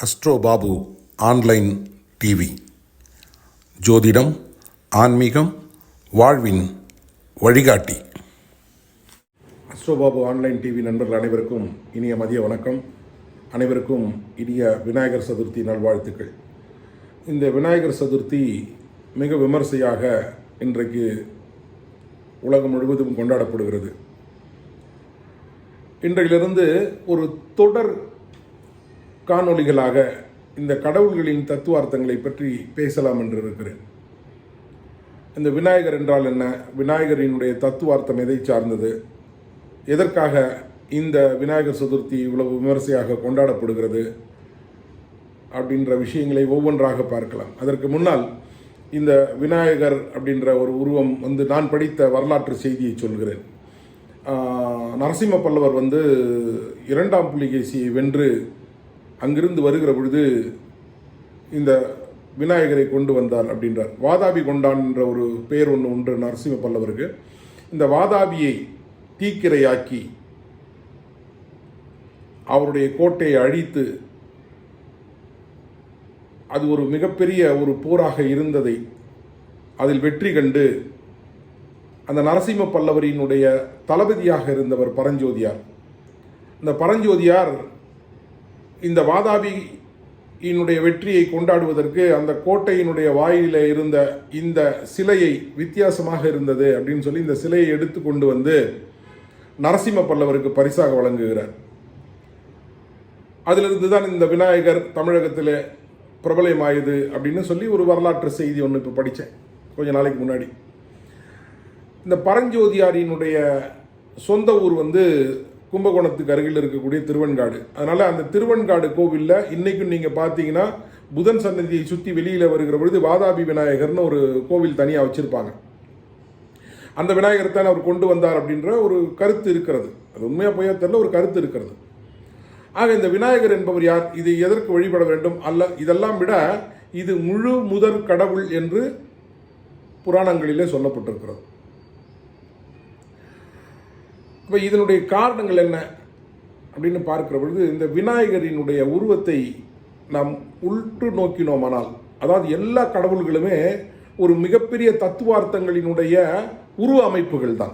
Astro Babu online TV. ஜோதிடம் ஆன்மீகம் வாழ்வின் வழிகாட்டி. அஸ்ட்ரோ பாபு ஆன்லைன் டிவி நண்பர்கள் அனைவருக்கும் இனிய மதிய வணக்கம். அனைவருக்கும் இனிய விநாயகர் சதுர்த்தி நல்வாழ்த்துக்கள். இந்த விநாயகர் சதுர்த்தி மிக விமர்சையாக இன்றைக்கு உலகம் முழுவதும் கொண்டாடப்படுகிறது. இன்றையிலிருந்து ஒரு தொடர் காணொளிகளாக இந்த கடவுள்களின் தத்துவார்த்தங்களை பற்றி பேசலாம் என்று இருக்கிறேன் இந்த விநாயகர் என்றால் என்ன? விநாயகரினுடைய தத்துவார்த்தம் எதை சார்ந்தது? எதற்காக இந்த விநாயகர் சதுர்த்தி இவ்வளவு விமர்சையாக கொண்டாடப்படுகிறது? அப்படின்ற விஷயங்களை ஒவ்வொன்றாக பார்க்கலாம். அதற்கு முன்னால் இந்த விநாயகர் அப்படின்ற ஒரு உருவம் வந்து நான் படித்த வரலாற்று செய்தியை சொல்கிறேன். நரசிம்ம பல்லவர் வந்து இரண்டாம் புலிகேசியை வென்று அங்கிருந்து வருகிற பொழுது இந்த விநாயகரை கொண்டு வந்தார் அப்படின்றார். வாதாபி கொண்டான் என்ற ஒரு பெயர் ஒன்று உண்டு நரசிம்ம பல்லவருக்கு. இந்த வாதாபியை தீக்கிரையாக்கி அவருடைய கோட்டையை அழித்து அது ஒரு மிகப்பெரிய ஒரு போராக இருந்ததை அதில் வெற்றி கண்டு அந்த நரசிம்ம பல்லவரினுடைய தளபதியாக இருந்தவர் பரஞ்சோதியார். இந்த பரஞ்சோதியார் இந்த வாதாபியினுடைய வெற்றியை கொண்டாடுவதற்கு அந்த கோட்டையினுடைய வாயில இருந்த இந்த சிலையை வித்தியாசமாக இருந்தது அப்படின்னு சொல்லி இந்த சிலையை எடுத்து கொண்டு வந்து நரசிம்ம பல்லவருக்கு பரிசாக வழங்குகிறார். அதிலிருந்து தான் இந்த விநாயகர் தமிழகத்தில் பிரபலமாயுது அப்படின்னு சொல்லி ஒரு வரலாற்று செய்தி ஒன்று இப்போ படித்தேன் கொஞ்ச நாளைக்கு முன்னாடி. இந்த பரஞ்சோதியாரினுடைய சொந்த ஊர் வந்து கும்பகோணத்துக்கு அருகில் இருக்கக்கூடிய திருவன்காடு. அதனால் அந்த திருவெண்காடு கோவிலில் இன்றைக்கும் நீங்கள் பார்த்தீங்கன்னா புதன் சன்னதியை சுற்றி வெளியில் வருகிற பொழுது வாதாபி விநாயகர்னு ஒரு கோவில் தனியாக வச்சுருப்பாங்க. அந்த விநாயகர் தான் அவர் கொண்டு வந்தார் அப்படின்ற ஒரு கருத்து இருக்கிறது. அது உண்மையாக போய் தெரியல ஒரு கருத்து இருக்கிறது. ஆக இந்த விநாயகர் என்பவர் யார்? இது எதற்கு வழிபட வேண்டும்? அல்ல இதெல்லாம் விட இது முழு முதற் கடவுள் என்று புராணங்களிலே சொல்லப்பட்டிருக்கிறது. இப்போ இதனுடைய காரணங்கள் என்ன அப்படின்னு பார்க்கிற பொழுது இந்த விநாயகரினுடைய உருவத்தை நாம் உற்று நோக்கினோமானால் அதாவது எல்லா கடவுள்களுமே ஒரு மிகப்பெரிய தத்துவார்த்தங்களினுடைய உருவ அமைப்புகள் தான்.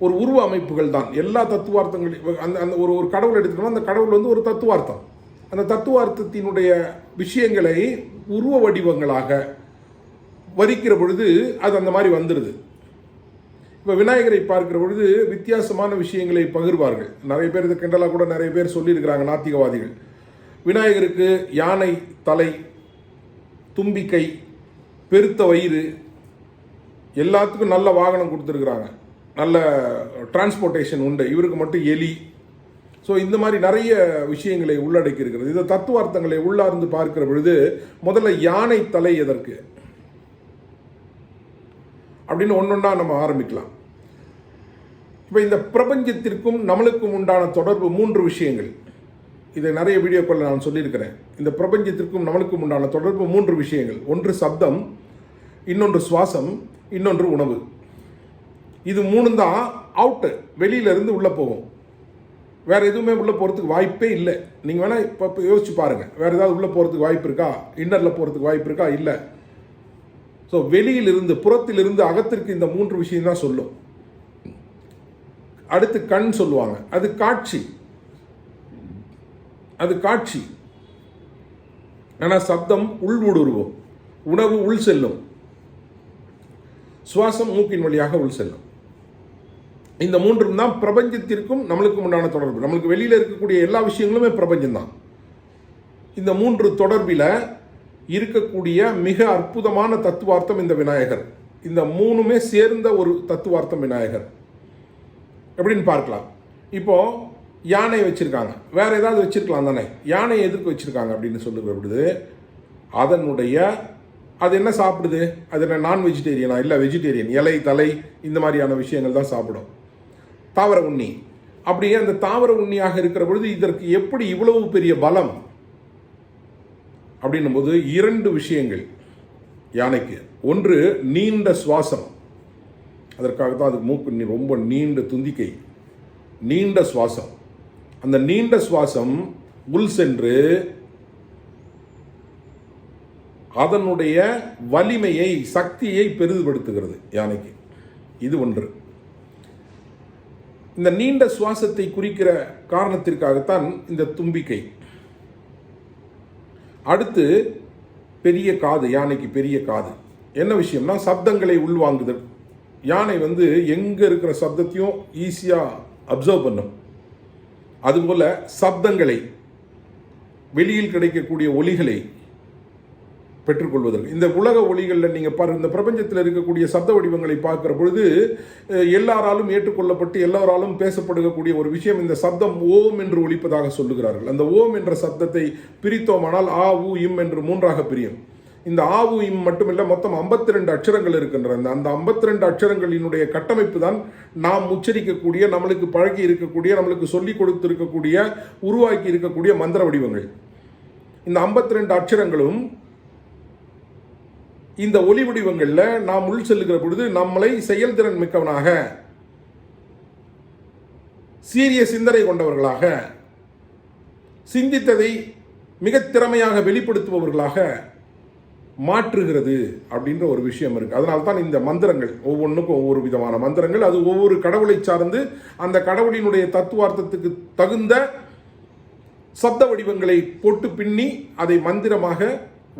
ஒரு உருவ அமைப்புகள் தான். எல்லா தத்துவார்த்தங்களையும் அந்த அந்த ஒரு ஒரு கடவுள் எடுத்துக்கணும் அந்த கடவுள் வந்து ஒரு தத்துவார்த்தம். அந்த தத்துவார்த்தத்தினுடைய விஷயங்களை உருவ வடிவங்களாக வரிக்கிற பொழுது அது அந்த மாதிரி வந்துடுது இப்போ விநாயகரை பார்க்கிற பொழுது வித்தியாசமான விஷயங்களை பகிர்வார்கள். நிறைய பேர் இது கிண்டலாக கூட நிறைய பேர் சொல்லியிருக்கிறாங்க நாத்திகவாதிகள். விநாயகருக்கு யானை தலை தும்பிக்கை பெருத்த வயிறு எல்லாத்துக்கும் நல்ல வாகனம் கொடுத்துருக்குறாங்க. நல்ல டிரான்ஸ்போர்ட்டேஷன் உண்டு. இவருக்கு மட்டும் எலி. ஸோ இந்த மாதிரி நிறைய விஷயங்களை உள்ளடக்கி இருக்கிறது இந்த தத்துவார்த்தங்களை உள்ளார்ந்து பார்க்கிற பொழுது முதல்ல யானை தலை எதற்கு? அப்படின்னு ஒன்று ஒன்றா நம்ம ஆரம்பிக்கலாம். இப்போ இந்த பிரபஞ்சத்திற்கும் நம்மளுக்கும் உண்டான தொடர்பு மூன்று விஷயங்கள். இதை நிறைய வீடியோக்களில் நான் சொல்லியிருக்கிறேன். இந்த பிரபஞ்சத்திற்கும் நம்மளுக்கும் உண்டான தொடர்பு மூன்று விஷயங்கள். ஒன்று சப்தம் இன்னொன்று சுவாசம் இன்னொன்று உணவு. இது மூணு தான் அவுட்டு வெளியிலேருந்து உள்ளே போகும். வேறு எதுவுமே உள்ளே போகிறதுக்கு வாய்ப்பே இல்லை. நீங்கள் வேணால் இப்போ இப்போ யோசிச்சு பாருங்கள் வேறு ஏதாவது உள்ளே போகிறதுக்கு வாய்ப்பு இருக்கா? இன்னரில் போகிறதுக்கு வாய்ப்பு இருக்கா? இல்லை. ஸோ வெளியிலிருந்து புறத்திலிருந்து அகத்திற்கு இந்த மூன்று விஷயம் தான் சொல்லும். அடுத்து கண் சொல்லுவாங்க. அது காட்சி. அது காட்சி. ஆனால் சப்தம் உள் ஊடுருவும். உணவு உள் செல்லும். சுவாசம் மூக்கின் வழியாக உள் செல்லும். இந்த மூன்றும் தான் பிரபஞ்சத்திற்கும் நம்மளுக்கும் உண்டான தொடர்பு. நம்மளுக்கு வெளியில் இருக்கக்கூடிய எல்லா விஷயங்களுமே பிரபஞ்சம்தான். இந்த மூன்று தொடர்பில் இருக்கக்கூடிய மிக அற்புதமான தத்துவார்த்தம் இந்த விநாயகர். இந்த மூணுமே சேர்ந்த ஒரு தத்துவார்த்தம் விநாயகர். எப்படின்னு பார்க்கலாம். இப்போது யானை வச்சுருக்காங்க. வேறு ஏதாவது வச்சுருக்கலாம் தானே. யானை எதுக்கு வச்சுருக்காங்க அப்படின்னு சொல்லுகிற பொழுது அதனுடைய அது என்ன சாப்பிடுது? அது என்ன நான் வெஜிடேரியனா இல்லை வெஜிடேரியன் இலை தலை இந்த மாதிரியான விஷயங்கள் தான் சாப்பிடும். தாவர உண்ணி. அப்படியே அந்த தாவர உண்ணியாக இருக்கிற பொழுது இதற்கு எப்படி இவ்வளவு பெரிய பலம்? அப்படின்னும் போது இரண்டு விஷயங்கள் யானைக்கு. ஒன்று நீண்ட சுவாசம். அதற்காக தான் அதுக்கு மூக்கு ரொம்ப நீண்ட துந்திக்கை நீண்ட சுவாசம். அந்த நீண்ட சுவாசம் உள் சென்று அதனுடைய வலிமையை சக்தியை பெரிதுபடுத்துகிறது யானைக்கு. இது ஒன்று. இந்த நீண்ட சுவாசத்தை குறிக்கிற காரணத்திற்காகத்தான் இந்த தும்பிக்கை அடுத்து பெரிய காது யானைக்கு பெரிய காது. என்ன விஷயம்னா சப்தங்களை உள்வாங்குதல். யானை வந்து எங்கே இருக்கிற சப்தத்தையும் ஈஸியாக அப்சர்வ் பண்ணும். அதுபோல் சப்தங்களை வெளியில் கிடைக்கக்கூடிய ஒலிகளை பெற்றுக்கொள்வதற்கு. இந்த உலக ஒளிகளில் நீங்கள் பாரு இந்த பிரபஞ்சத்தில் இருக்கக்கூடிய சப்த வடிவங்களை பார்க்குற பொழுது எல்லாராலும் ஏற்றுக்கொள்ளப்பட்டு எல்லாராலும் பேசப்படுகக்கூடிய ஒரு விஷயம் இந்த சப்தம் ஓம் என்று ஒழிப்பதாக சொல்லுகிறார்கள். அந்த ஓம் என்ற சப்தத்தை பிரித்தோமானால் ஆ உ இம் என்று மூன்றாக பிரியும். இந்த ஆவு இம் மட்டுமில்ல மொத்தம் 52 ரெண்டு அக்ஷரங்கள் இருக்கின்றன. அந்த- அந்த 52 ரெண்டு அக்ஷரங்களினுடைய கட்டமைப்பு தான் நாம் உச்சரிக்கக்கூடிய நம்மளுக்கு பழகி இருக்கக்கூடிய நம்மளுக்கு சொல்லிக் கொடுத்திருக்கக்கூடிய உருவாக்கி இருக்கக்கூடிய மந்திர வடிவங்கள். இந்த 52 ரெண்டு அக்ஷரங்களும் இந்த ஒளி வடிவங்களில் நாம் உள் செல்லுகிற பொழுது நம்மளை செயல்திறன் மிக்கவனாக சீரிய சிந்தனை கொண்டவர்களாக சிந்தித்ததை மிக திறமையாக வெளிப்படுத்துபவர்களாக மாற்றுகிறது அப்படின்ற ஒரு விஷயம் இருக்கு. அதனால தான் இந்த மந்திரங்கள் ஒவ்வொன்றுக்கும் ஒவ்வொரு விதமான மந்திரங்கள். அது ஒவ்வொரு கடவுளை சார்ந்து அந்த கடவுளினுடைய தத்துவார்த்தத்துக்கு தகுந்த சப்த வடிவங்களை போட்டு பின்னி அதை மந்திரமாக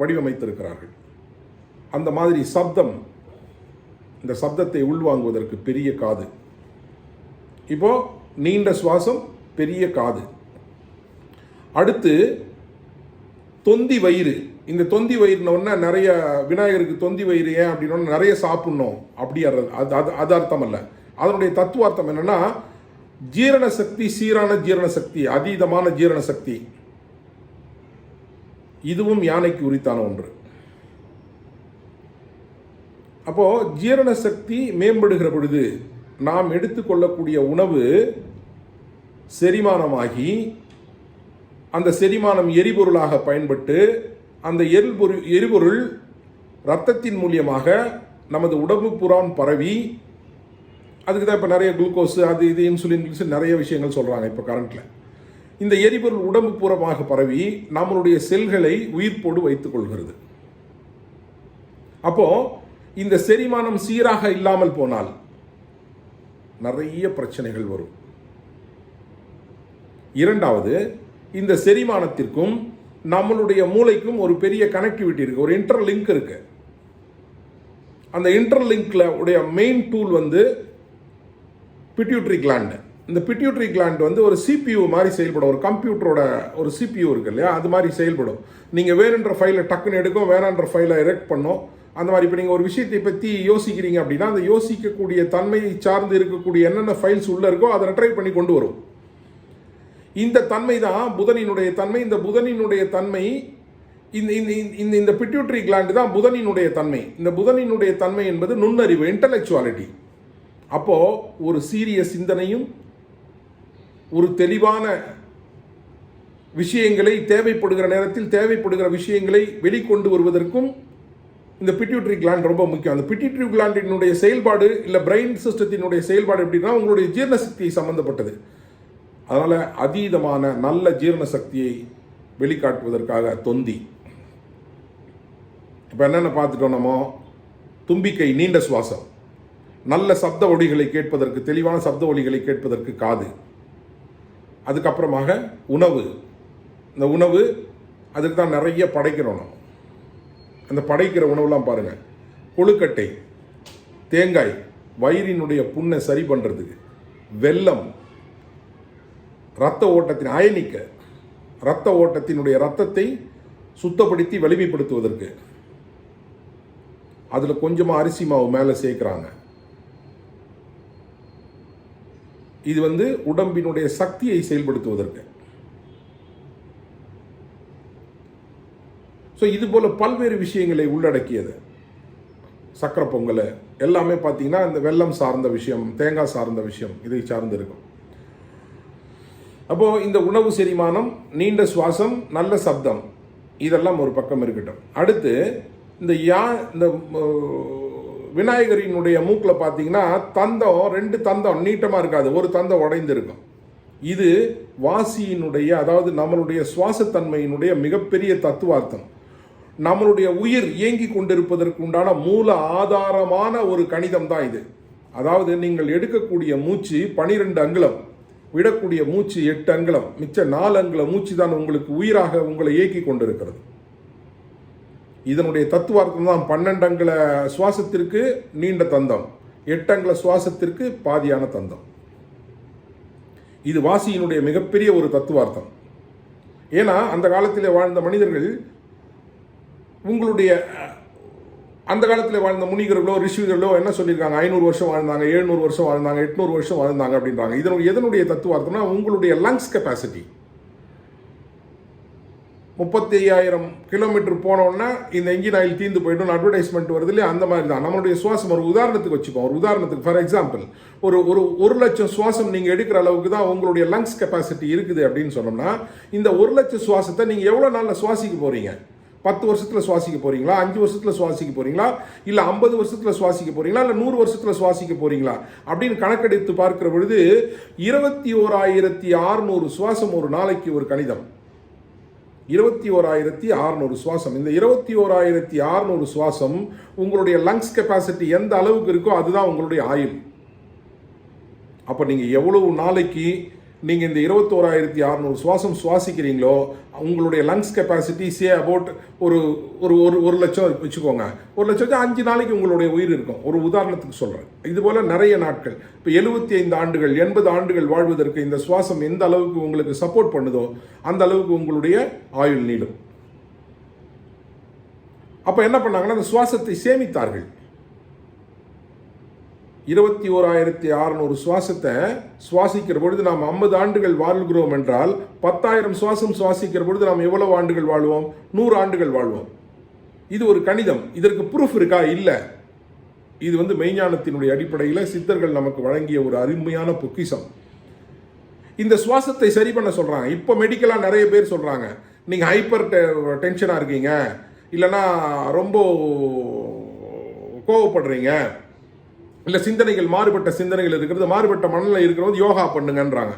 வடிவமைத்திருக்கிறார்கள். அந்த மாதிரி சப்தம் இந்த சப்தத்தை உள்வாங்குவதற்கு பெரிய காது. இப்போ நீண்ட சுவாசம் பெரிய காது. அடுத்து தொந்தி வயிறு. இந்த தொந்தி வயிறுன நிறைய விநாயகருக்கு தொந்தி வயிறு ஏன் அப்படின்னா நிறைய சாப்பிட்ணும் அப்படி அது அது அது அர்த்தம் அல்ல. அதனுடைய தத்துவார்த்தம் என்னன்னா ஜீரண சக்தி சீரான ஜீரண சக்தி அதீதமான ஜீரண சக்தி. இதுவும் யானைக்கு உரித்தான ஒன்று. அப்போ ஜீரண சக்தி மேம்படுகிற பொழுது நாம் எடுத்துக்கொள்ளக்கூடிய உணவு செரிமானமாகி அந்த செரிமானம் எரிபொருளாக பயன்பட்டு அந்த எரிபொருள் எரிபொருள் இரத்தத்தின் மூலியமாக நமது உடம்பு புறான் பரவி அதுக்கு தான் இப்போ நிறைய குளுக்கோஸ் அது இது இன்சுலின் இன்சுலின் நிறைய விஷயங்கள் சொல்கிறாங்க இப்போ கரண்ட்டில் இந்த எரிபொருள் உடம்பு பூரமாக பரவி நம்மளுடைய செல்களை உயிர்ப்போடு வைத்துக் கொள்கிறது. அப்போ இந்த செரிமானம் சீராக இல்லாமல் போனால் நிறைய பிரச்சனைகள் வரும். இரண்டாவது இந்த செரிமானத்திற்கும் நம்மளுடைய மூளைக்கும் ஒரு பெரிய கனெக்டிவிட்டி இருக்குது ஒரு இன்டர்லிங்க் இருக்குது அந்த இன்டர்லிங்கில் உடைய மெயின் டூல் வந்து பிட்யூட்ரி கிளாண்டு இந்த பிட்யூட்ரி கிளாண்ட் வந்து ஒரு சிபியூ மாதிரி செயல்படும். ஒரு கம்ப்யூட்டரோட ஒரு சிபியூ இருக்கு இல்லையா? அது மாதிரி செயல்படும். நீங்கள் வேணுன்ற ஃபைலை டக்குன்னு எடுக்கும் வேணான்ற ஃபைலை எரெக்ட் பண்ணும் அந்த மாதிரி இப்போ நீங்கள் ஒரு விஷயத்தை பற்றி யோசிக்கிறீங்க அப்படின்னா அந்த யோசிக்கக்கூடிய தன்மையை சார்ந்து இருக்கக்கூடிய என்னென்ன ஃபைல்ஸ் உள்ளே இருக்கோ அதை ட்ரை பண்ணி கொண்டு வரும். இந்த தன்மை தான் புதனினுடைய தன்மை இந்த புதனினுடைய தன்மை இந்த இந்த இந்த இந்த பிட்யூட்ரி கிளாண்டு தான் புதனினுடைய தன்மை. இந்த புதனினுடைய தன்மை என்பது நுண்ணறிவு இன்டலெக்சுவாலிட்டி அப்போ ஒரு சீரிய சிந்தனையும் ஒரு தெளிவான விஷயங்களை தேவைப்படுகிற நேரத்தில் தேவைப்படுகிற விஷயங்களை வெளிக்கொண்டு வருவதற்கும் இந்த பிட்யூட்ரி கிளாண்ட் ரொம்ப முக்கியம். அந்த பிட்யூட்ரி கிளாண்டினுடைய செயல்பாடு இல்லை பிரெயின் சிஸ்டத்தினுடைய செயல்பாடு எப்படின்னா உங்களுடைய ஜீரண சக்தி சம்மந்தப்பட்டது அதனால் அதீதமான நல்ல ஜீரண சக்தியை வெளிக்காட்டுவதற்காக தொந்தி. இப்போ என்னென்ன பார்த்துட்டோம் நம்ம? தும்பிக்கை நீண்ட சுவாசம். நல்ல சப்த ஒலிகளை கேட்பதற்கு தெளிவான சப்த ஒலிகளை கேட்பதற்கு காது. அதுக்கப்புறமாக உணவு. இந்த உணவு அதுக்கு தான் நிறைய படைக்கிறோம் நம்ம. அந்த படைக்கிற உணவுலாம் பாருங்கள் கொழுக்கட்டை தேங்காய் வயிறினுடைய புண்ணை சரி பண்ணுறதுக்கு வெல்லம் ரத்த ஓட்டத்தின் அயனிக்க ரத்த ஓட்டத்தினுடைய ரத்தத்தை சுத்தப்படுத்தி வலிமைப்படுத்துவதற்கு. அதில் கொஞ்சமாக அரிசி மாவு மேலே சேர்க்குறாங்க. இது வந்து உடம்பினுடைய சக்தியை செயல்படுத்துவதற்கு. ஸோ இது போல் பல்வேறு விஷயங்களை உள்ளடக்கியது. சக்கரை பொங்கல் எல்லாமே பார்த்தீங்கன்னா இந்த வெள்ளம் சார்ந்த விஷயம் தேங்காய் சார்ந்த விஷயம் இதை சார்ந்து இருக்கும். அப்போ இந்த உணவு செரிமானம் நீண்ட சுவாசம் நல்ல சப்தம். இதெல்லாம் ஒரு பக்கம் இருக்கட்டும். அடுத்து இந்த யா இந்த விநாயகரினுடைய மூக்கில் பார்த்தீங்கன்னா தந்தம் ரெண்டு தந்தம் நீட்டமாக இருக்காது. ஒரு தந்தம் உடைந்திருக்கும். இது வாசியினுடைய அதாவது நம்மளுடைய சுவாசத்தன்மையினுடைய மிகப்பெரிய தத்துவார்த்தம். நம்மளுடைய உயிர் இயங்கி கொண்டிருப்பதற்கு உண்டான மூல ஆதாரமான ஒரு கணிதம் தான் இது. அதாவது நீங்கள் எடுக்கக்கூடிய மூச்சு பனிரெண்டு அங்குலம். விடக்கூடிய மூச்சு எட்டு அங்குலம். மிச்ச நாலு அங்குல மூச்சு தான் உங்களுக்கு உயிராக உங்களை இயக்கி கொண்டிருக்கிறது. இதனுடைய தத்துவார்த்தம் தான் பன்னெண்டு அங்குல சுவாசத்திற்கு நீண்ட தந்தம். எட்டு அங்குல சுவாசத்திற்கு பாதியான தந்தம். இது வாசியினுடைய மிகப்பெரிய ஒரு தத்துவார்த்தம். ஏன்னா அந்த காலத்தில் வாழ்ந்த மனிதர்கள் உங்களுடைய அந்த காலத்தில் வாழ்ந்த முனிகர்களோ ரிஷிகளோ என்ன சொல்லியிருக்காங்க? ஐநூறு வருஷம் வாழ்ந்தாங்க எழுநூறு வருஷம் வாழ்ந்தாங்க எட்நூறு வருஷம் வாழ்ந்தாங்க அப்படின்றாங்க. இதனுடைய எதனுடைய தத்துவார்த்தம்னா உங்களுடைய லங்ஸ் கெப்பாசிட்டி முப்பத்தி ஐயாயிரம் கிலோமீட்டர் போனோன்னா இந்த இன்ஜின் ஆயில் தீர்ந்து போயிடும் அட்வர்டைஸ்மெண்ட் வருது இல்லையா? அந்த மாதிரி தான் நம்மளுடைய சுவாசம் ஒரு உதாரணத்துக்கு வச்சுப்போம். ஒரு உதாரணத்துக்கு ஃபார் எக்ஸாம்பிள் ஒரு ஒரு ஒரு லட்சம் சுவாசம் நீங்கள் எடுக்கிற அளவுக்கு தான் உங்களுடைய லங்ஸ் கெப்பாசிட்டி இருக்குது அப்படின்னு சொன்னோம்னா இந்த ஒரு லட்சம் சுவாசத்தை நீங்கள் எவ்வளோ நாளில் சுவாசிக்க போகிறீங்க பத்து வருஷத்தில் சுவாசிக்க போகிறீங்களா அஞ்சு வருஷத்தில் சுவாசிக்க போகிறீங்களா இல்லை ஐம்பது வருஷத்தில் சுவாசிக்க போகிறீங்களா இல்லை நூறு வருஷத்தில் சுவாசிக்க போகிறீங்களா அப்படின்னு கணக்கெடுத்து பார்க்கிற பொழுது இருபத்தி ஓராயிரத்தி அறுநூறு சுவாசம் ஒரு நாளைக்கு ஒரு கணிதம். இருபத்தி ஓராயிரத்தி அறுநூறு சுவாசம். இந்த இருபத்தி ஓராயிரத்தி அறுநூறு சுவாசம் உங்களுடைய லங்ஸ் கெப்பாசிட்டி எந்த அளவுக்கு இருக்கோ அதுதான் உங்களுடைய ஆயுள். அப்போ நீங்கள் எவ்வளவு நாளைக்கு நீங்கள் இந்த இருபத்தோராயிரத்தி அறநூறு சுவாசம் சுவாசிக்கிறீங்களோ உங்களுடைய லங்ஸ் கெப்பாசிட்டி சே அபவுட் ஒரு ஒரு ஒரு ஒரு லட்சம் வச்சுக்கோங்க. ஒரு லட்சம் அஞ்சு நாளைக்கு உங்களுடைய உயிர் இருக்கும். ஒரு உதாரணத்துக்கு சொல்கிறேன் இதுபோல் நிறைய நாட்கள். இப்போ எழுபத்தி ஐந்து ஆண்டுகள் எண்பது ஆண்டுகள் வாழ்வதற்கு இந்த சுவாசம் எந்த அளவுக்கு உங்களுக்கு சப்போர்ட் பண்ணுதோ அந்த அளவுக்கு உங்களுடைய ஆயுள் நீளும். அப்போ என்ன பண்ணாங்கன்னா அந்த சுவாசத்தை சேமித்தார்கள். இருபத்தி ஓராயிரத்தி அறநூறு சுவாசத்தை சுவாசிக்கிற பொழுது நாம் ஐம்பது ஆண்டுகள் வாழ்கிறோம் என்றால் பத்தாயிரம் சுவாசம் சுவாசிக்கிற பொழுது நாம் எவ்வளவு ஆண்டுகள் வாழ்வோம்? நூறு ஆண்டுகள் வாழ்வோம். இது ஒரு கணிதம். இதற்கு ப்ரூஃப் இருக்கா? இல்லை. இது வந்து மெய்ஞானத்தினுடைய அடிப்படையில் சித்தர்கள் நமக்கு வழங்கிய ஒரு அருமையான பொக்கிஷம். இந்த சுவாசத்தை சரி பண்ண சொல்கிறாங்க இப்போ மெடிக்கலாக நிறைய பேர் சொல்கிறாங்க நீங்கள் ஹைப்பர் டென்ஷனாக இருக்கீங்க. இல்லைன்னா ரொம்ப கோவப்படுறீங்க. இல்லை சிந்தனைகள் மாறுபட்ட சிந்தனைகள் இருக்கிறது மாறுபட்ட மனநிலை இருக்கிறது யோகா பண்ணுங்கன்றாங்க.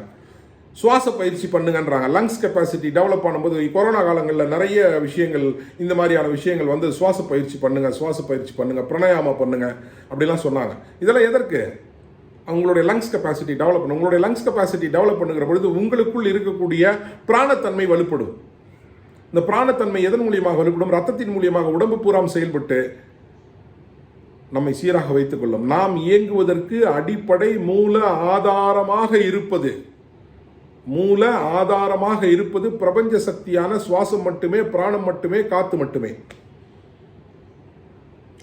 சுவாச பயிற்சி பண்ணுங்கன்றாங்க. லங்ஸ் கெப்பாசிட்டி டெவலப் பண்ணும்போது கொரோனா காலங்களில் நிறைய விஷயங்கள் இந்த மாதிரியான விஷயங்கள் வந்து சுவாச பயிற்சி பண்ணுங்க சுவாச பயிற்சி பண்ணுங்க பிரணாயாமம் பண்ணுங்க அப்படிலாம் சொன்னாங்க. இதெல்லாம் எதற்கு? அவங்களுடைய லங்ஸ் கெப்பாசிட்டி டெவலப் பண்ணு உங்களுடைய லங்ஸ் கெப்பாசிட்டி டெவலப் பண்ணுகிற பொழுது உங்களுக்குள் இருக்கக்கூடிய பிராணத்தன்மை வலுப்படும். இந்த பிராணத்தன்மை எதன் மூலியமாக வலுப்படும்? ரத்தத்தின் மூலியமாக உடம்பு பூராம் செயல்பட்டு நம்மை சீராக வைத்துக் கொள்ளும் நாம் இயங்குவதற்கு அடிப்படை மூல ஆதாரமாக இருப்பது மூல ஆதாரமாக இருப்பது பிரபஞ்ச சக்தியான சுவாசம் மட்டுமே பிராணம் மட்டுமே காத்து மட்டுமே.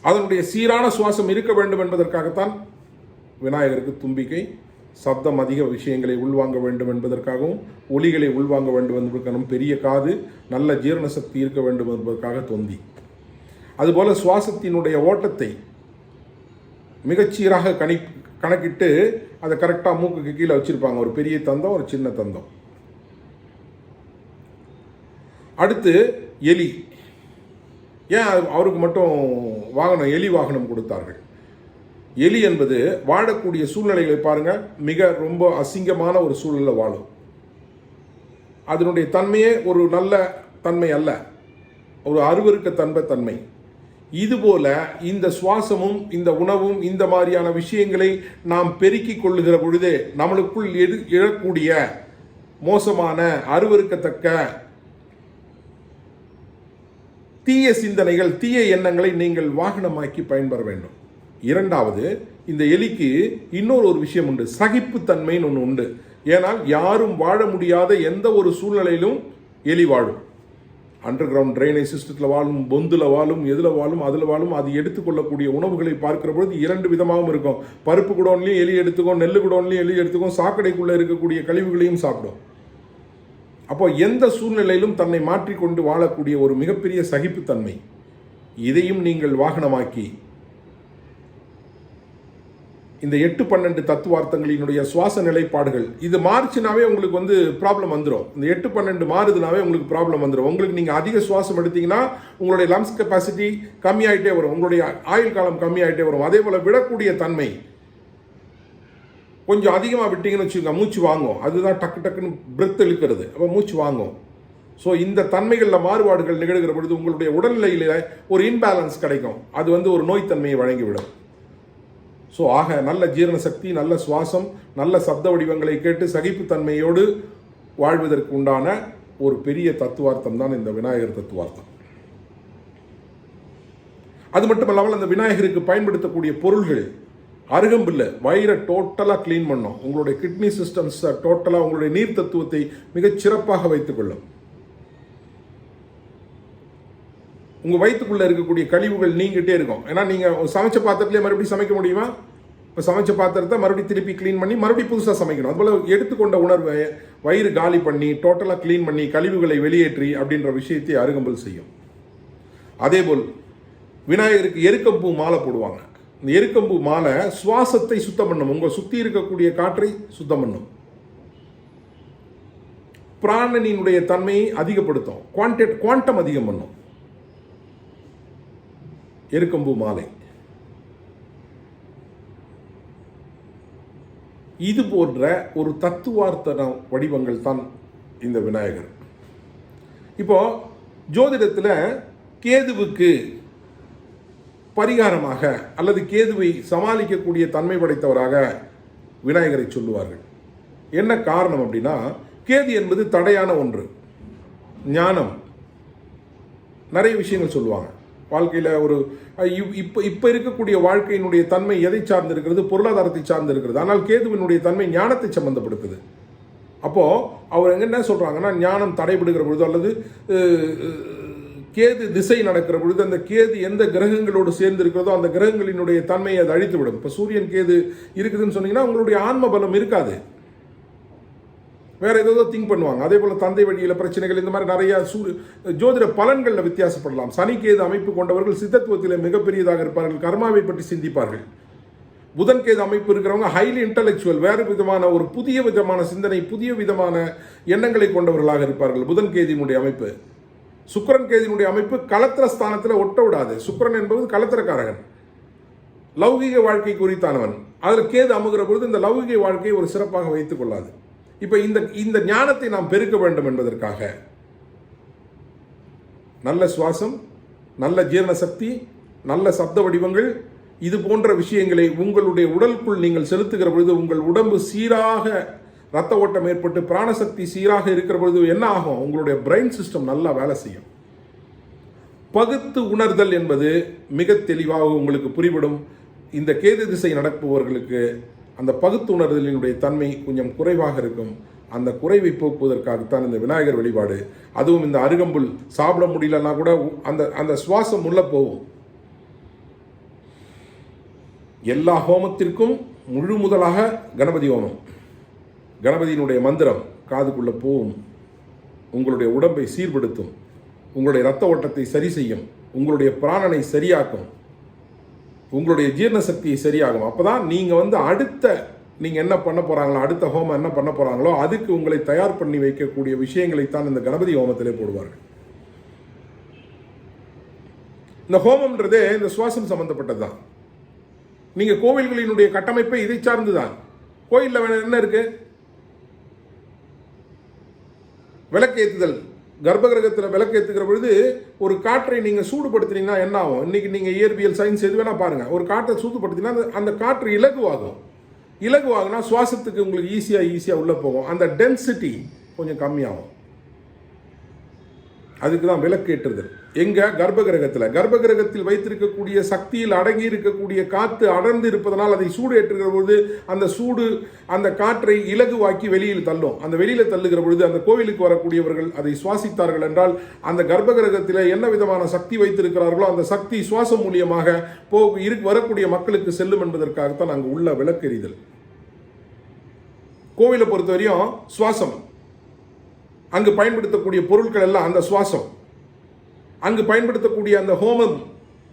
அதனுடைய சீரான சுவாசம் இருக்க வேண்டும் என்பதற்காகத்தான் விநாயகருக்கு தும்பிக்கை சப்தம் அதிக விஷயங்களை உள்வாங்க வேண்டும் என்பதற்காகவும் ஒலிகளை உள்வாங்க வேண்டும் என்பதற்காகவும் பெரிய காது நல்ல ஜீரண சக்தி இருக்க வேண்டும் என்பதற்காக தொந்தி. அதுபோல சுவாசத்தினுடைய ஓட்டத்தை மிகச்சீராக கணி கணக்கிட்டு அதை கரெக்டாக மூக்குக்கு கீழே வச்சுருப்பாங்க. ஒரு பெரிய தந்தம் ஒரு சின்ன தந்தம். அடுத்து எலி. ஏன் அவருக்கு மட்டும் வாகனம் எலி வாகனம் கொடுத்தார்கள்? எலி என்பது வாழக்கூடிய சூழ்நிலைகளை பாருங்கள் மிக ரொம்ப அசிங்கமான ஒரு சூழலில் வாழும். அதனுடைய தன்மையே ஒரு நல்ல தன்மை அல்ல. ஒரு அருவருக்க தன்மை தன்மை. இதுபோல இந்த சுவாசமும் இந்த உணவும் இந்த மாதிரியான விஷயங்களை நாம் பெருக்கிக் கொள்ளுகிற பொழுதே நம்மளுக்குள் எது இழக்கூடிய மோசமான அருவருக்கத்தக்க தீய சிந்தனைகள் தீய எண்ணங்களை நீங்கள் வாகனமாக்கி பயன்பெற வேண்டும். இரண்டாவது இந்த எலிக்கு இன்னொரு ஒரு விஷயம் உண்டு. சகிப்புத்தன்மைன்னு ஒன்று உண்டு. ஏனால் யாரும் வாழ முடியாத எந்த ஒரு சூழ்நிலையிலும் எலி வாழும். அண்டர் கிரவுண்ட் ட்ரைனேஜ் சிஸ்டத்தில் வாழும் பொந்தில் வாழும் எதில் வாழும் அதில் வாழும் அது எடுத்துக்கொள்ளக்கூடிய உணவுகளை பார்க்கிற பொழுது இரண்டு விதமாகவும் இருக்கும். பருப்பு குடோன்லையும் எலி எடுத்துக்கும் நெல் குடோன்லையும் எலி எடுத்துக்கும் சாக்கடைக்குள்ளே இருக்கக்கூடிய கழிவுகளையும் சாப்பிடும். அப்போ எந்த சூழ்நிலையிலும் தன்னை மாற்றிக்கொண்டு வாழக்கூடிய ஒரு மிகப்பெரிய சகிப்புத்தன்மை. இதையும் நீங்கள் வாகனமாக்கி இந்த எட்டு பன்னெண்டு தத்துவார்த்தங்களினுடைய சுவாச நிலைப்பாடுகள். இது மாறுச்சுனாவே உங்களுக்கு வந்து ப்ராப்ளம் வந்துடும் இந்த எட்டு பன்னெண்டு மாறுதுனாவே உங்களுக்கு ப்ராப்ளம் வந்துடும் உங்களுக்கு நீங்கள் அதிக சுவாசம் எடுத்தீங்கன்னா உங்களுடைய லங்ஸ் கெப்பாசிட்டி கம்மியாயிட்டே வரும். உங்களுடைய ஆயுள் காலம் கம்மியாயிட்டே வரும். அதே போல் விடக்கூடிய தன்மை. கொஞ்சம் அதிகமாக விட்டீங்கன்னு வச்சுக்கோங்க மூச்சு வாங்கும். அதுதான் டக்கு டக்குன்னு பிரெத் இழுக்கிறது. அப்போ மூச்சு வாங்கும். ஸோ இந்த தன்மைகளில் மாறுபாடுகள் நிகழ்கிற பொழுது உங்களுடைய உடல்நிலையில் ஒரு இன்பேலன்ஸ் கிடைக்கும். அது வந்து ஒரு நோய்த்தன்மையை வழங்கிவிடும். ஸோ ஆக நல்ல ஜீரண சக்தி நல்ல சுவாசம் நல்ல சப்த வடிவங்களை கேட்டு சகிப்புத்தன்மையோடு வாழ்வதற்கு உண்டான ஒரு பெரிய தத்துவார்த்தம் தான் இந்த விநாயகர் தத்துவார்த்தம். அது மட்டும் இல்லாமல் அந்த விநாயகருக்கு பயன்படுத்தக்கூடிய பொருள்கள் அருகம்பில்லை வயிறை டோட்டலாக க்ளீன் பண்ணும் உங்களுடைய கிட்னி சிஸ்டம்ஸை டோட்டலாக உங்களுடைய நீர் தத்துவத்தை மிகச் சிறப்பாக வைத்துக்கொள்ளும் உங்கள் வயிற்றுக்குள்ளே இருக்கக்கூடிய கழிவுகள் நீங்கிட்டே இருக்கும். ஏன்னா நீங்கள் சமைச்ச பாத்திரத்துலேயே மறுபடியும் சமைக்க முடியுமா? இப்போ சமைச்ச பாத்திரத்தை மறுபடியும் திருப்பி க்ளீன் பண்ணி மறுபடியும் புதுசாக சமைக்கணும். அதுபோல் எடுத்துக்கொண்ட உணர்வை வயிறு காலி பண்ணி டோட்டலாக க்ளீன் பண்ணி கழிவுகளை வெளியேற்றி அப்படின்ற விஷயத்தை அருகம்பல் செய்யும். அதேபோல் விநாயகருக்கு எருக்கம்பூ மாலை போடுவாங்க. இந்த எருக்கம்பூ மாலை சுவாசத்தை சுத்தம் பண்ணும். உங்கள் சுற்றி இருக்கக்கூடிய காற்றை சுத்தம் பண்ணும். பிராணனினுடைய தன்மையை அதிகப்படுத்தும். குவான்டேட் குவாண்டம் அதிகம் பண்ணும். எருக்கம்பு மாலை. இது போன்ற ஒரு தத்துவார்த்தன வடிவங்கள் தான் இந்த விநாயகர். இப்போ ஜோதிடத்தில் கேதுவுக்கு பரிகாரமாக அல்லது கேதுவை சமாளிக்கக்கூடிய தன்மை படைத்தவராக விநாயகரை சொல்லுவார்கள். என்ன காரணம் அப்படின்னா கேது என்பது தடையான ஒன்று. ஞானம். நிறைய விஷயங்கள் சொல்லுவாங்க. வாழ்க்கையில் ஒரு இப்போ இப்போ இருக்கக்கூடிய வாழ்க்கையினுடைய தன்மை எதை சார்ந்து இருக்கிறது பொருளாதாரத்தை சார்ந்து இருக்கிறது ஆனால் கேதுவினுடைய தன்மை ஞானத்தை சம்மந்தப்படுத்துது அப்போது அவர் எங்க என்ன சொல்கிறாங்கன்னா ஞானம் தடைபடுகிற பொழுது அல்லது கேது திசை நடக்கிற பொழுது அந்த கேது எந்த கிரகங்களோடு சேர்ந்து இருக்கிறதோ அந்த கிரகங்களினுடைய தன்மையை அது அழித்துவிடும். இப்போ சூரியன் கேது இருக்குதுன்னு சொன்னீங்கன்னா உங்களுடைய ஆன்ம பலம் இருக்காது. வேறு ஏதோ திங்க் பண்ணுவாங்க. அதே போல் தந்தை வழியில் பிரச்சனைகள் இந்த மாதிரி நிறைய சூ ஜோதிட பலன்களில் வித்தியாசப்படலாம். சனிக்கேது அமைப்பு கொண்டவர்கள் சித்தத்துவத்தில் மிகப்பெரியதாக இருப்பார்கள். கர்மாவை பற்றி சிந்திப்பார்கள். புதன்கேது அமைப்பு இருக்கிறவங்க ஹைலி இன்டலெக்சுவல் வேறு விதமான ஒரு புதிய விதமான சிந்தனை புதிய விதமான எண்ணங்களை கொண்டவர்களாக இருப்பார்கள். புதன்கேதியினுடைய அமைப்பு. சுக்கரன் கேதியினுடைய அமைப்பு களத்திர ஸ்தானத்தில் ஒட்ட விடாது. சுக்கரன் என்பது களத்திரக்காரகன் லௌகிக வாழ்க்கை குறித்தானவன். அதில் கேது அமுகிற பொழுது இந்த லௌகிக வாழ்க்கையை ஒரு சிறப்பாக வைத்துக் கொள்ளாது. இப்போ இந்த இந்த ஞானத்தை நாம் பெருக்க வேண்டும் என்பதற்காக நல்ல சுவாசம் நல்ல ஜீரண சக்தி நல்ல சப்த வடிவங்கள் இது போன்ற விஷயங்களை உங்களுடைய உடலுக்குள் நீங்கள் செலுத்துகிற பொழுது உங்கள் உடம்பு சீராக ரத்த ஓட்டம் ஏற்பட்டு பிராணசக்தி சீராக இருக்கிற பொழுது என்ன ஆகும்? உங்களுடைய பிரெயின் சிஸ்டம் நல்லா வேலை செய்யும். பகுத்து உணர்தல் என்பது மிக தெளிவாக உங்களுக்கு புரிவிடும் இந்த கேது திசை நடப்பவர்களுக்கு அந்த பகுத்துணர்தலினுடைய தன்மை கொஞ்சம் குறைவாக இருக்கும். அந்த குறைவை போக்குவதற்காகத்தான் இந்த விநாயகர் வழிபாடு. அதுவும் இந்த அருகம்புல் சாப்பிட முடியலன்னா கூட அந்த அந்த சுவாசம் உள்ள போகும். எல்லா ஹோமத்திற்கும் முழு முதலாக கணபதி ஹோமம். கணபதியினுடைய மந்திரம் காதுக்குள்ளே போகும். உங்களுடைய உடம்பை சீர்படுத்தும். உங்களுடைய இரத்த ஓட்டத்தை சரி செய்யும். உங்களுடைய பிராணனை சரியாக்கும். உங்களுடைய ஜீரண சக்தி சரியாகும். அப்பதான் நீங்கள் வந்து அடுத்த நீங்கள் என்ன பண்ண போகிறாங்களோ அடுத்த ஹோமம் என்ன பண்ண போகிறாங்களோ அதுக்கு உங்களை தயார் பண்ணி வைக்கக்கூடிய விஷயங்களைத்தான் இந்த கணபதி ஹோமத்திலே போடுவார்கள். இந்த ஹோமம்ன்றதே இந்த சுவாசம் சம்பந்தப்பட்டது தான் நீங்கள் கோவில்களினுடைய கட்டமைப்பை இதை சார்ந்து தான் கோயிலில் வேற என்ன இருக்கு? ஏற்றுதல் கர்ப்பகிரகத்தில் விளக்கேற்றுக்கிற பொழுது ஒரு காற்றை நீங்கள் சூடுபடுத்தினீங்கன்னா என்ன ஆகும் இன்றைக்கி நீங்கள் இயற்பியல் சயின்ஸ் எது வேணால் பாருங்கள் ஒரு காற்றை சூடுபடுத்தினா அந்த அந்த காற்று இலகுவாகும். இலகுவாகுனா சுவாசத்துக்கு உங்களுக்கு ஈஸியாக ஈஸியாக உள்ளே போகும். அந்த டென்சிட்டி கொஞ்சம் கம்மியாகும். அதுக்கு தான் விளக்கேற்றுதல். கிரகத்தில் கர்ப்ப கிரகத்தில் வைத்திருக்கக்கூடிய சக்தியில் அடங்கி இருக்கக்கூடிய காற்று அடர்ந்து இருப்பதனால் அதை சூடு ஏற்றுகிற பொழுது அந்த சூடு அந்த காற்றை இலகுவாக்கி வெளியில் தள்ளும். அந்த வெளியில் தள்ளுகிற பொழுது அந்த கோவிலுக்கு வரக்கூடியவர்கள் அதை சுவாசித்தார்கள் என்றால் அந்த கர்ப்ப கிரகத்தில் என்ன விதமான சக்தி வைத்திருக்கிறார்களோ அந்த சக்தி சுவாசம் மூலியமாக போ இரு வரக்கூடிய மக்களுக்கு செல்லும் என்பதற்காகத்தான் அங்கே உள்ள விளக்கெறிதல். கோவிலை பொறுத்தவரையும் சுவாசம். அங்கு பயன்படுத்தக்கூடிய பொருட்கள் எல்லாம் அந்த சுவாசம். அங்கு பயன்படுத்தக்கூடிய அந்த ஹோமம்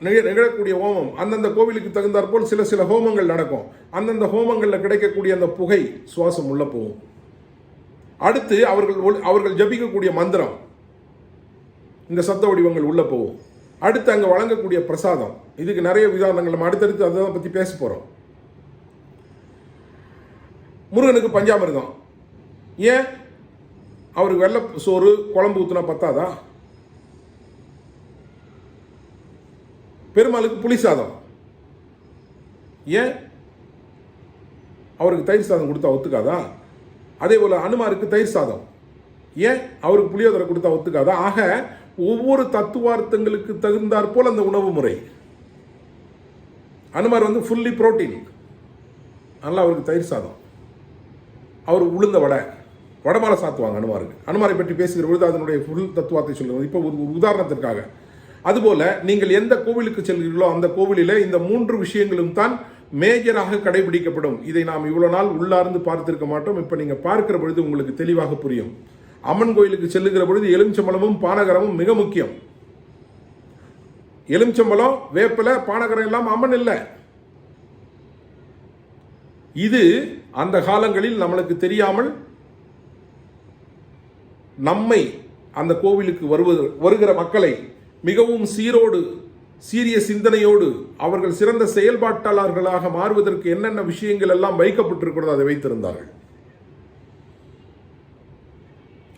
நிகழக்கூடிய ஹோமம் அந்தந்த கோவிலுக்கு தகுந்தாற்போல் சில சில ஹோமங்கள் நடக்கும். அந்தந்த ஹோமங்களில் கிடைக்கக்கூடிய அந்த புகை சுவாசம் உள்ள போகும். அடுத்து அவர்கள் அவர்கள் ஜபிக்கக்கூடிய மந்திரம். இந்த சப்த வடிவங்கள் உள்ள போகும். அடுத்து அங்கே வழங்கக்கூடிய பிரசாதம். இதுக்கு நிறைய விதானங்கள் நம்ம அடுத்தடுத்து அதை பற்றி பேச போகிறோம் முருகனுக்கு பஞ்சாமிர்தம். ஏன்? அவருக்கு வெள்ளை சோறு குழம்பு ஊற்றுனா பத்தாதா? பெருமாளுக்கு புளி சாதம். ஏன்? அவருக்கு தயிர் சாதம் கொடுத்தா ஒத்துக்காதா? அதே போல் அனுமாருக்கு தயிர் சாதம். ஏன்? அவருக்கு புளியோதரை கொடுத்தா ஒத்துக்காதா? ஆக ஒவ்வொரு தத்துவார்த்தங்களுக்கு தகுந்தாற் போல் அந்த உணவு முறை. அனுமார் வந்து ஃபுல்லி புரோட்டீன் அதனால் அவருக்கு தயிர் சாதம். அவர் உளுந்த வடை. வடமாலை சாத்துவாங்க அனுமாருக்கு அனுமாரை பற்றி பேசுகிற பொழுது அதனுடைய ஃபுல் தத்துவத்தை சொல்லுவோம் இப்போ ஒரு உதாரணத்திற்காக. அதுபோல் நீங்கள் எந்த கோவிலுக்கு செல்கிறீர்களோ அந்த கோவிலில் இந்த மூன்று விஷயங்களும் தான் மேஜராக கடைபிடிக்கப்படும். இதை நாம் இவ்வளோ நாள் உள்ளார்ந்து பார்த்திருக்க மாட்டோம். இப்போ நீங்கள் பார்க்கிற பொழுது உங்களுக்கு தெளிவாக புரியும். அம்மன் கோயிலுக்கு செல்லுகிற பொழுது எலுமிச்சம்பழமும் பானகரமும் மிக முக்கியம். எலுமிச்சம்பழம் வேப்பில பானகரம் எல்லாம் அம்மன் இல்லை. இது அந்த காலங்களில் நம்மளுக்கு தெரியாமல் நம்மை அந்த கோவிலுக்கு வருவது வருகிற மக்களை மிகவும் சீரோடு சீரிய சிந்தனையோடு அவர்கள் சிறந்த செயல்பாட்டாளர்களாக மாறுவதற்கு என்னென்ன விஷயங்கள் எல்லாம் வைக்கப்பட்டிருக்கிறதோ அதை வைத்திருந்தார்கள்.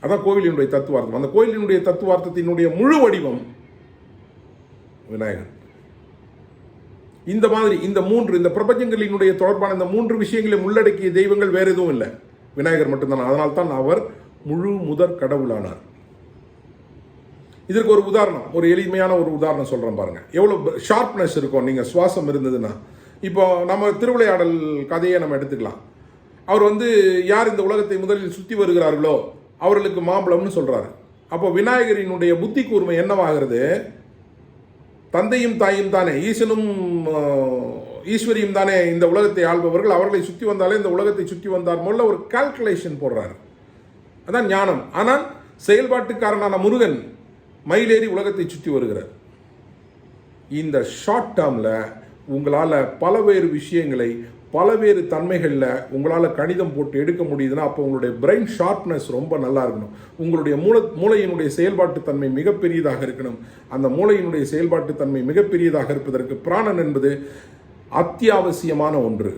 அதான் கோவிலினுடைய தத்துவார்த்தம். அந்த கோயிலினுடைய தத்துவார்த்தத்தினுடைய முழு வடிவம் விநாயகர். இந்த மாதிரி இந்த மூன்று இந்த பிரபஞ்சங்களினுடைய தொடர்பான இந்த மூன்று விஷயங்களை உள்ளடக்கிய தெய்வங்கள் வேறு எதுவும் இல்லை. விநாயகர் மட்டும்தான். அதனால் தான் அவர் முழு முதற் கடவுளானார். இதற்கு ஒரு உதாரணம் ஒரு எளிமையான ஒரு உதாரணம் சொல்கிறேன் பாருங்கள் எவ்வளோ ஷார்ப்னஸ் இருக்கும் நீங்கள் சுவாசம் இருந்ததுன்னா. இப்போ நம்ம திருவிளையாடல் கதையை நம்ம எடுத்துக்கலாம். அவர் வந்து யார் இந்த உலகத்தை முதலில் சுற்றி வருகிறார்களோ அவர்களுக்கு மாம்பழம்னு சொல்கிறாரு அப்போ விநாயகரினுடைய புத்தி கூர்மை என்னவாகிறது? தந்தையும் தாயும் தானே ஈசனும் ஈஸ்வரியும் தானே இந்த உலகத்தை ஆள்பவர்கள் அவர்களை சுற்றி வந்தாலே இந்த உலகத்தை சுற்றி வந்தார் முதல்ல ஒரு கால்குலேஷன் போடுறாரு. அதான் ஞானம். ஆனால் செயல்பாட்டுக்காரனான முருகன் மயிலேறி உலகத்தை சுற்றி வருகிறார். இந்த ஷார்ட் டேர்மில் உங்களால் பலவேறு விஷயங்களை பலவேறு தன்மைகளில் உங்களால் கணிதம் போட்டு எடுக்க முடியுதுன்னா அப்போ உங்களுடைய பிரெயின் ஷார்ப்னஸ் ரொம்ப நல்லா இருக்கணும். உங்களுடைய மூல மூளையினுடைய செயல்பாட்டு தன்மை மிகப்பெரியதாக இருக்கணும். அந்த மூளையினுடைய செயல்பாட்டு தன்மை மிகப்பெரியதாக இருப்பதற்கு பிராணன் என்பது அத்தியாவசியமான ஒன்று.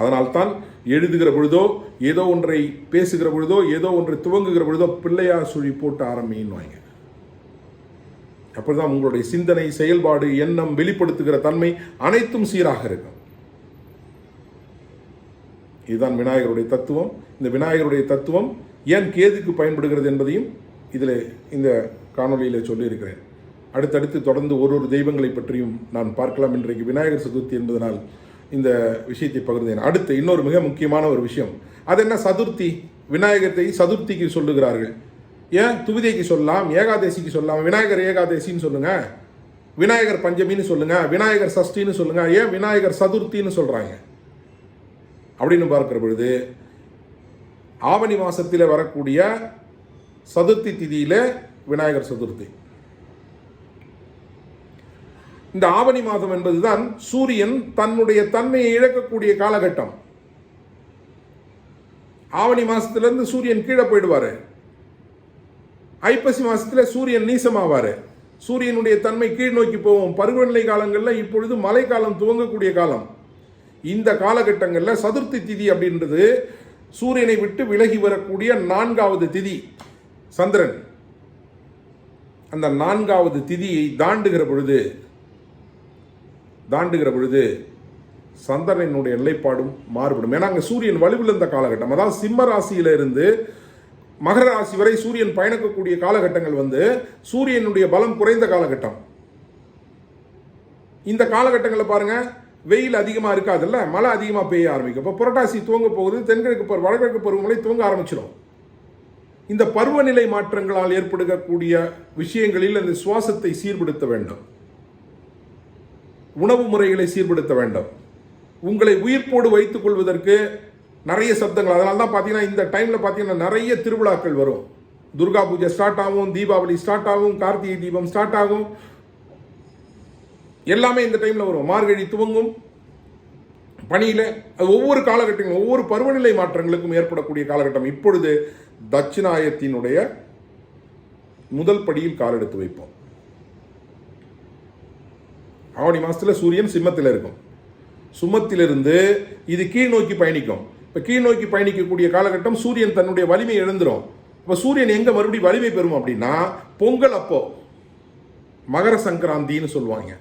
அதனால்தான் எழுதுகிற பொழுதோ ஏதோ ஒன்றை பேசுகிற பொழுதோ ஏதோ ஒன்றை துவங்குகிற பொழுதோ பிள்ளையார் சுழி போட்டு ஆரம்பின்னு வாங்க. அப்படிதான் உங்களுடைய சிந்தனை செயல்பாடு எண்ணம் வெளிப்படுத்துகிற தன்மை அனைத்தும் சீராக இருக்கும். இதுதான் விநாயகருடைய தத்துவம். இந்த விநாயகருடைய தத்துவம் ஏன் கேதுக்கு பயன்படுகிறது என்பதையும் இதில் இந்த காணொலியில் சொல்லியிருக்கிறேன். அடுத்தடுத்து தொடர்ந்து ஒரு ஒரு தெய்வங்களை பற்றியும் நான் பார்க்கலாம். இன்றைக்கு விநாயகர் சதுர்த்தி என்பதனால் இந்த விஷயத்தை பகிர்ந்தேன். அடுத்து இன்னொரு மிக முக்கியமான ஒரு விஷயம். அது என்ன? சதுர்த்தி. விநாயகத்தை சதுர்த்திக்கு சொல்லுகிறார்கள். ஏன்? துவிதைக்கு சொல்லலாம் ஏகாதசிக்கு சொல்லலாம். விநாயகர் ஏகாதசின்னு சொல்லுங்கள் விநாயகர் பஞ்சமின்னு சொல்லுங்கள் விநாயகர் சஷ்டின்னு சொல்லுங்கள் ஏன்? விநாயகர் சதுர்த்தின்னு சொல்கிறாங்க அப்படின்னு பார்க்கிற பொழுது ஆவணி மாதத்தில் வரக்கூடிய சதுர்த்தி திதியில விநாயகர் சதுர்த்தி. இந்த ஆவணி மாதம் என்பதுதான் சூரியன் தன்னுடைய தன்மையை இழக்கக்கூடிய காலகட்டம். ஆவணி மாசத்திலிருந்து சூரியன் கீழே போயிடுவாரு. ஐப்பசி மாசத்துல சூரியன் நீசமாவாரு. சூரியனுடைய தன்மை கீழ் நோக்கி போகும். பருவநிலை காலங்களில் இப்பொழுது மழைக்காலம் துவங்கக்கூடிய காலம். இந்த காலகட்டங்களில் சதுர்த்தி திதி அப்படின்றது சூரியனை விட்டு விலகி வரக்கூடிய நான்காவது திதி சந்திரன். அந்த நான்காவது திதியை தாண்டுகிற பொழுது தாண்டுகிற பொழுது சந்திரனுடைய நிலைப்பாடும் மாறுபடும். ஏன்னா அங்கே சூரியன் வலுவிழந்த காலகட்டம். அதாவது சிம்ம ராசியிலிருந்து மகர ராசி வரை சூரியன் பயணிக்கக்கூடிய காலகட்டங்கள் வந்து சூரியனுடைய பலம் குறைந்த காலகட்டம். இந்த காலகட்டங்களில் பாருங்கள் வெயில் அதிகமாக இருக்காதுல்ல? மழை அதிகமாக பெய்ய ஆரம்பிக்கும். இப்போ புரட்டாசி துவங்க போகுது தென்கிழக்கு பருவ வடகிழக்கு பருவமழை துவங்க ஆரம்பிச்சிடும் இந்த பருவநிலை மாற்றங்களால் ஏற்படுகக்கூடிய விஷயங்களில் அந்த சுவாசத்தை சீர்படுத்த வேண்டும். உணவு முறைகளை சீர்படுத்த வேண்டும். உங்களை உயிர்ப்போடு வைத்துக் கொள்வதற்கு நிறைய சப்தங்கள். அதனால தான் பார்த்தீங்கன்னா இந்த டைமில் பார்த்தீங்கன்னா நிறைய திருவிழாக்கள் வரும். துர்கா பூஜை ஸ்டார்ட் ஆகும் தீபாவளி ஸ்டார்ட் ஆகும் கார்த்திகை தீபம் ஸ்டார்ட் ஆகும். எல்லாமே இந்த டைமில் வரும். மார்கழி துவங்கும். பணியில் அது ஒவ்வொரு காலகட்டங்களும் ஒவ்வொரு பருவநிலை மாற்றங்களுக்கும் ஏற்படக்கூடிய காலகட்டம். இப்பொழுது தட்சிணாயத்தினுடைய முதல் படியில் காலெடுத்து வைப்போம். ஆவணி மாதத்தில் சூரியன் சிம்மத்தில் இருக்கும். சுமத்திலிருந்து இது கீழ் நோக்கி பயணிக்கும். இப்போ கீழ் நோக்கி பயணிக்கக்கூடிய காலகட்டம் சூரியன் தன்னுடைய வலிமை இழந்துடும் இப்போ சூரியன் எங்கே மறுபடியும் வலிமை பெறும் அப்படின்னா பொங்கல் அப்போ. மகர சங்கராந்தின்னு சொல்லுவாங்க.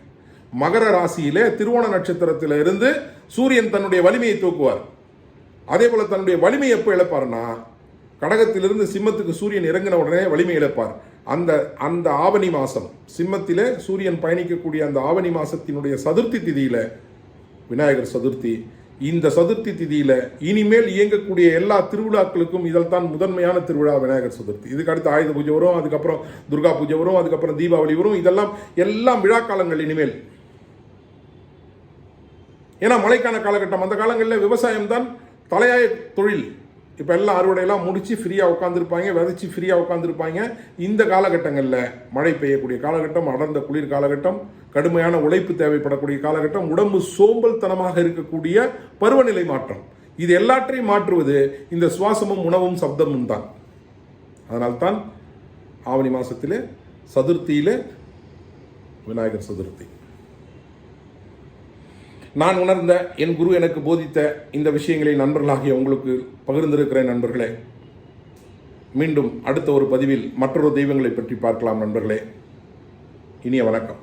மகர ராசியில திருவோண நட்சத்திரத்தில் இருந்து சூரியன் தன்னுடைய வலிமையை தூக்குவார். அதே போல தன்னுடைய வலிமை எப்போ இழப்பாருன்னா கடகத்திலிருந்து சிம்மத்துக்கு சூரியன் இறங்கின உடனே வலிமை இழப்பார். அந்த அந்த ஆவணி மாதம் சிம்மத்தில் சூரியன் பயணிக்கக்கூடிய அந்த ஆவணி மாதத்தினுடைய சதுர்த்தி திதியில் விநாயகர் சதுர்த்தி இந்த சதுர்த்தி திதியில் இனிமேல் இயங்கக்கூடிய எல்லா திருவிழாக்களுக்கும் இதில் தான் முதன்மையான திருவிழா விநாயகர் சதுர்த்தி. இதுக்கு அடுத்து ஆயுத பூஜை வரும் அதுக்கப்புறம் துர்கா பூஜை வரும் அதுக்கப்புறம் தீபாவளி வரும் இதெல்லாம் எல்லாம் விழா காலங்கள் இனிமேல். ஏன்னா மழைக்கான காலகட்டம். அந்த காலங்களில் விவசாயம் தான் தலையாய தொழில். இப்போ எல்லாம் அறுவடையெல்லாம் முடித்து ஃப்ரீயாக உட்காந்துருப்பாங்க விதைச்சி ஃப்ரீயாக உட்காந்துருப்பாங்க இந்த காலகட்டங்களில் மழை பெய்யக்கூடிய காலகட்டம் அடர்ந்த குளிர் காலகட்டம் கடுமையான உழைப்பு தேவைப்படக்கூடிய காலகட்டம் உடம்பு சோம்பல்தனமாக இருக்கக்கூடிய பருவநிலை மாற்றம். இது எல்லாற்றையும் மாற்றுவது இந்த சுவாசமும் உணவும் சப்தமும் தான். அதனால்தான் ஆவணி மாதத்தில் சதுர்த்தியில் விநாயகர் சதுர்த்தி. நான் உணர்ந்த என் குரு எனக்கு போதித்த இந்த விஷயங்களை நண்பர்களாகிய உங்களுக்கு பகிர்ந்திருக்கிறேன் நண்பர்களே. மீண்டும் அடுத்த ஒரு பதிவில் மற்றொரு தெய்வங்களை பற்றி பார்க்கலாம் நண்பர்களே. இனிய வணக்கம்.